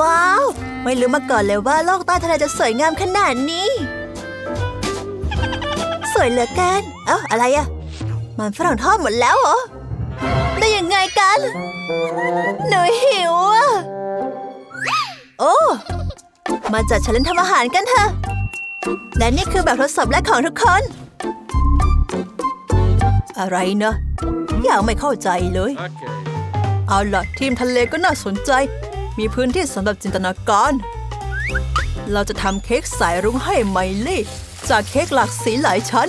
ว้าว ไม่รู้มาก่อนเลยว่าโลกใต้ทะเลจะสวยงามขนาดนี้ สวยเหลือเกิน เอ้าอะไรอะมันฝรั่งทอดหมดแล้วเหรอ ได้ยังไงกัน หนูหิวอะโอ้ มาจัดฉันเล่นทำอาหารกันเถอะ และนี่คือแบบทดสอบแรกของทุกคน อะไรนะอยากไม่เข้าใจเลย Okay. เอาล่ะทีมทะเลก็น่าสนใจ มีพื้นที่สำหรับจินตนาการ เราจะทำเค้กสายรุ้งให้ไมลี่ จากเค้กหลากสีหลายชั้น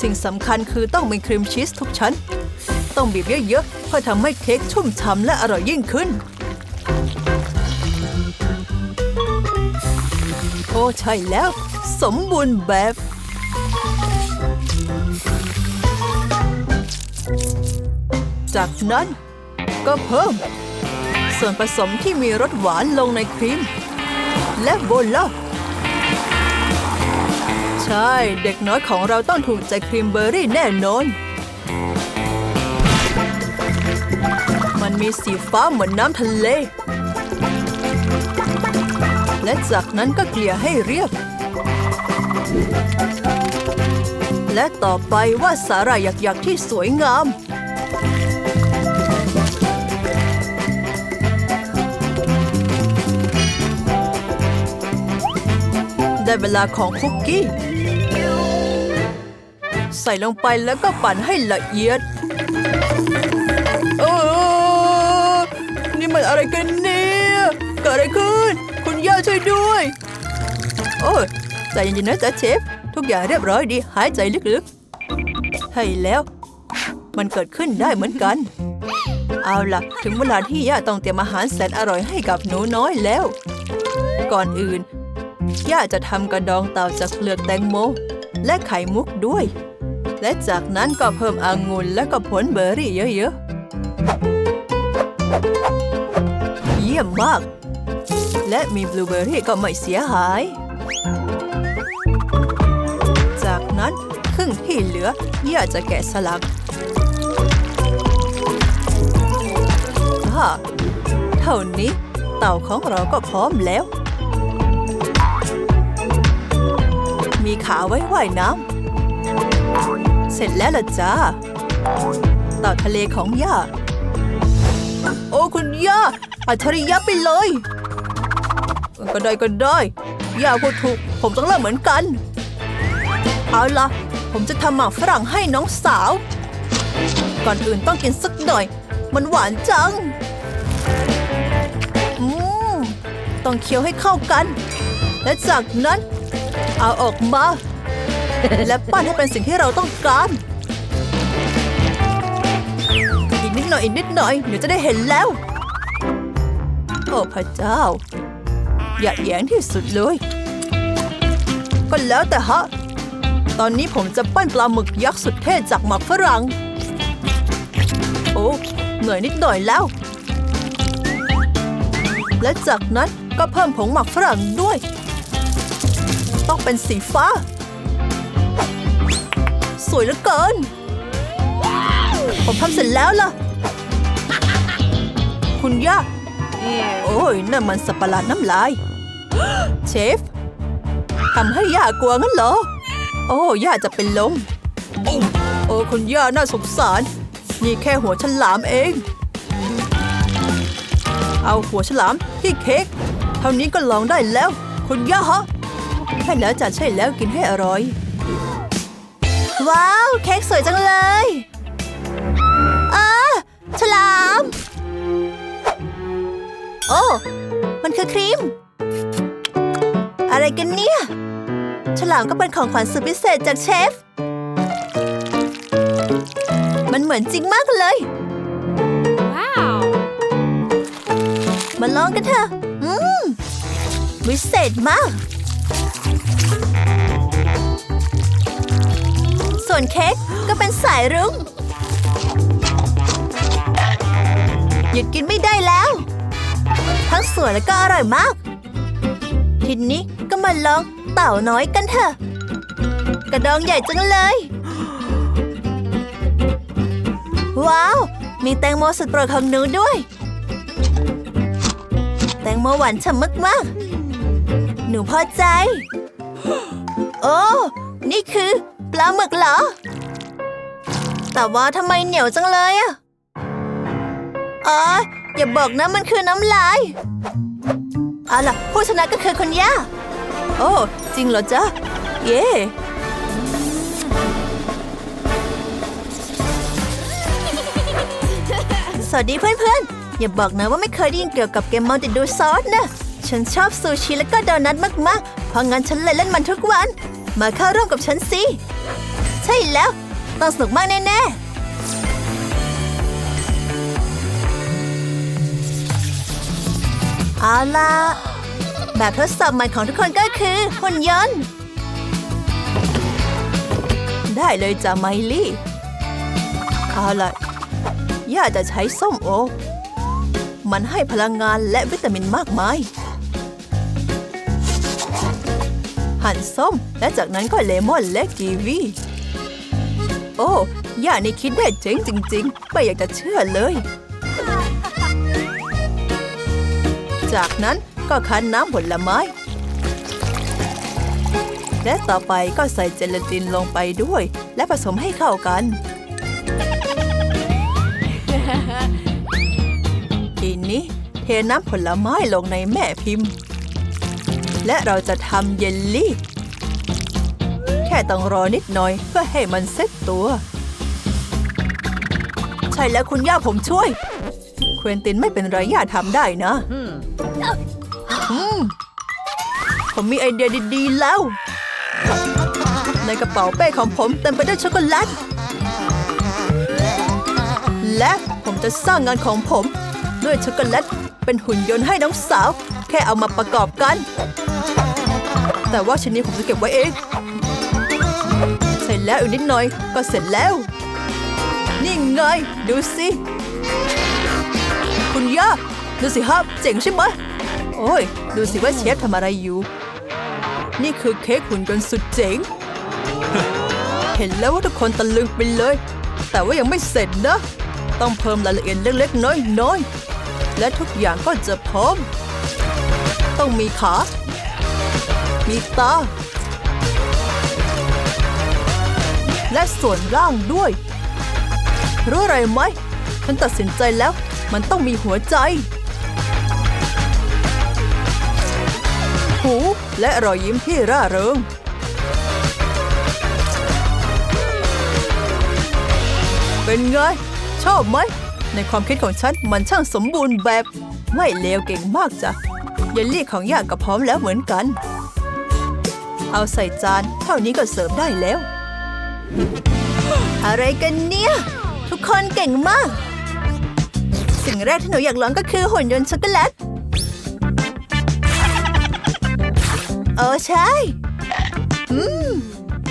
สิ่งสำคัญคือต้องมีครีมชีสทุกชั้น ต้องบีบเยอะๆเพื่อทำให้เค้กชุ่มฉ่ำและอร่อยยิ่งขึ้น โอ้ใช่แล้ว สมบูรณ์แบบจากนั้นก็เพิ่ม ส่วนผสมที่มีรสหวานลงในครีม และโบล่าใช่ เด็กน้อยของเราต้องถูกใจครีมเบอร์รี่แน่นอน มันมีสีฟ้าเหมือนน้ำทะเล และจากนั้นก็เกลี่ยให้เรียบ และต่อไปว่าสาหร่ายหยักๆที่สวยงาม ได้เวลาของคุกกี้ ใส่ลงไปแล้วก็ปั่นให้ละเอียดเออนี่มันอะไรกันเนี่ยเกิดอะไรขึ้น คุณย่าช่วยด้วย โอ้ยใจเย็นๆนะจ๊ะเชฟ ทุกอย่างเรียบร้อยดี หายใจลึกๆใช่แล้ว มันเกิดขึ้นได้เหมือนกัน เอาล่ะ ถึงเวลาที่ย่าต้องเตรียมอาหารแสนอร่อยให้กับหนูน้อยแล้ว ก่อนอื่น ย่าจะทำกระดองเต่าจากเปลือกแตงโม และไข่มุกด้วย และจากนั้นก็เพิ่มองุ่นและก็ผลเบอร์รี่เยอะๆ เยี่ยมมาก และมีบลูเบอร์รี่ก็ไม่เสียหาย จากนั้นครึ่งที่เหลือย่าจะแกะสลักเท่านี้เต่าของเราก็พร้อมแล้ว มีขาไว้ว่ายน้ำ เสร็จแล้วล่ะจ้าเต่าทะเลของย่า โอ้คุณย่า อัจฉริยะไปเลย ก็ได้ก็ได้ ย่าพูดถูก ผมต้องเริ่มเหมือนกัน เอาล่ะ ผมจะทำหมากฝรั่งให้น้องสาว ก่อนอื่นต้องกินสักหน่อย มันหวานจัง อืม ต้องเคี้ยวให้เข้ากัน และจากนั้น เอาออกมา และปั้นให้เป็นสิ่งที่เราต้องการ อีกนิดหน่อยอีกนิดหน่อยเดี๋ยวจะได้เห็นแล้ว โอ้พระเจ้า อย่าแย้งที่สุดเลย ก็แล้วแต่ฮะ ตอนนี้ผมจะปั้นปลาหมึกยักษ์สุดเท่จากหมักฝรั่ง โอ้เหนื่อยนิดหน่อยแล้ว และจากนั้นก็เพิ่มผงหมักฝรั่งด้วย ต้องเป็นสีฟ้า สวยเหลือเกิน ผมทำเสร็จแล้วล่ะ คุณย่าโอ้ยนั่นมันสับประหลาดน้ำลาย เชฟทำให้ย่ากลัวงั้นเหรอ โอ้ย่าจะเป็นลม โอ้คุณย่าน่าสงสาร นี่แค่หัวฉลามเอง เอาหัวฉลามที่เค้กเท่านี้ก็ลองได้แล้ว คุณย่าฮะ ใช่แล้วจ้ะใช่แล้วกินให้อร่อย ว้าว เค้กสวยจังเลยอาฉลาม โอ้ มันคือครีม อะไรกันเนี่ย ฉลามก็เป็นของขวัญสุดพิเศษจากเชฟ มันเหมือนจริงมากเลย Wow. มาลองกันเถอะ อืม วิเศษมาก ส่วนเค้กก็เป็นสายรุ้ง หยุดกินไม่ได้แล้ว ทั้งสวยและก็อร่อยมาก ทีนี้ก็มาลองเต่าน้อยกันเถอะ กระดองใหญ่จังเลย ว้าว มีแตงโมสุดโปรดของหนูด้วย แตงโมหวานฉ่ำมากๆ หนูพอใจ โอ้ นี่คือปลาหมึกเหรอ แต่ว่าทำไมเหนียวจังเลยอะอ๋ออย่าบอกนะมันคือน้ำลายเอาล่ะผู้ชนะก็คือคุณย่า โอ้ จริงเหรอจ๊ะ เย่สวัสดีเพื่อนๆ อย่าบอกนะว่าไม่เคยได้ยินเกี่ยวกับเกมมัลติดูซอสนะ ฉันชอบซูชิและก็โดนัทมากๆ เพราะงั้นฉันเลยเล่นมันทุกวัน มาเข้าร่วมกับฉันสิ ใช่แล้ว ต้องสนุกมากแน่ๆเอาล่ะ แบบทดสอบใหม่ของทุกคนก็คือหุ่นยนต์ ได้เลยจ้ะไมลี่ เอาล่ะ ย่าจะใช้ส้มโอ มันให้พลังงานและวิตามินมากมาย หั่นส้ม และจากนั้นก็เลมอนและกีวีโอ้ย่านี่คิดได้เจ๋งจริง ๆ ไม่อยากจะเชื่อเลย จากนั้นก็คั้นน้ำผลไม้ และต่อไปก็ใส่เจลาตินลงไปด้วย และผสมให้เข้ากัน ทีนี้เทน้ำผลไม้ลงในแม่พิมพ์ และเราจะทำเยลลี่ แค่ต้องรอนิดหน่อยเพื่อให้มันเซ็ตตัว ใช่แล้วคุณย่าผมช่วย เควินตินไม่เป็นไรย่าทำได้นะอืมผมมีไอเดียดีๆแล้ว ในกระเป๋าเป้ของผมเต็มไปด้วยช็อกโกแลต และผมจะสร้างงานของผม ด้วยช็อกโกแลตเป็นหุ่นยนต์ให้น้องสาว แค่เอามาประกอบกัน แต่ว่าชิ้นนี้ผมจะเก็บไว้เอง เสร็จแล้วอีกนิดหน่อย ก็เสร็จแล้ว นี่ไง ดูสิ คุณย่าดูสิครับเจ๋งใช่ไหมโอ้ย ดูสิว่าเชฟทำอะไรอยู่ นี่คือเค้กหุ่นยนต์สุดเจ๋ง เห็นแล้วว่าทุกคนตะลึงไปเลย แต่ว่ายังไม่เสร็จนะ ต้องเพิ่มรายละเอียดเล็กๆน้อยๆและทุกอย่างก็จะพร้อม ต้องมีขา มีตา และส่วนร่างด้วย รู้อะไรไหม ฉันตัดสินใจแล้ว มันต้องมีหัวใจ หูและรอยยิ้มที่ร่าเริงเป็นไง ชอบไหม ในความคิดของฉันมันช่างสมบูรณ์แบบ ไม่เลวเก่งมากจ้ะเยลลี่ของย่าก็พร้อมแล้วเหมือนกัน เอาใส่จาน เท่านี้ก็เสิร์ฟได้แล้ว อะไรกันเนี่ย ทุกคนเก่งมาก สิ่งแรกที่หนูอยากลองก็คือหุ่นยนต์ช็อกโกแลตเออใช่ อืม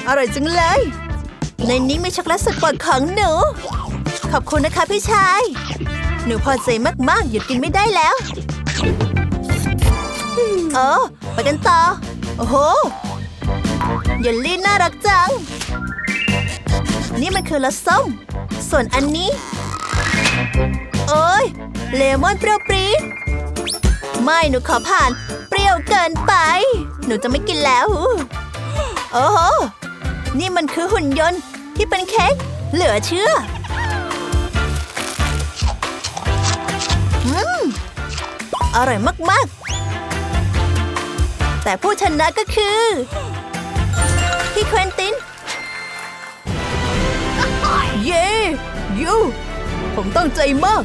อร่อยจังเลย ในนี้มีช็อกโกแลตสุดโปรดของหนู ขอบคุณนะคะพี่ชาย หนูพอใจมากๆ หยุดกินไม่ได้แล้ว เออ ไปกันต่อ โอ้โห เยลลี่น่ารักจัง นี่มันคือรสส้ม ส่วนอันนี้ โอ้ยเลมอนเปรี้ยวปรี๊ดไม่หนูขอผ่าน เปรี้ยวเกินไป หนูจะไม่กินแล้ว โอ้โห นี่มันคือหุ่นยนต์ที่เป็นเค้กเหลือเชื่ออืมอร่อยมาก ๆ แต่ผู้ชนะก็คือี่เควินติน เย่ยูผมตั้งใจมาก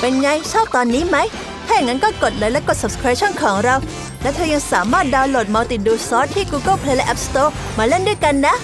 เป็นไงชอบตอนนี้ไหม ถ้าอย่างนั้นก็กดเลยและกด subscribe ช่องของเรา และเธอยังสามารถดาวน์โหลดมัลติดูซอสที่ Google Play และ App Store มาเล่นด้วยกันนะ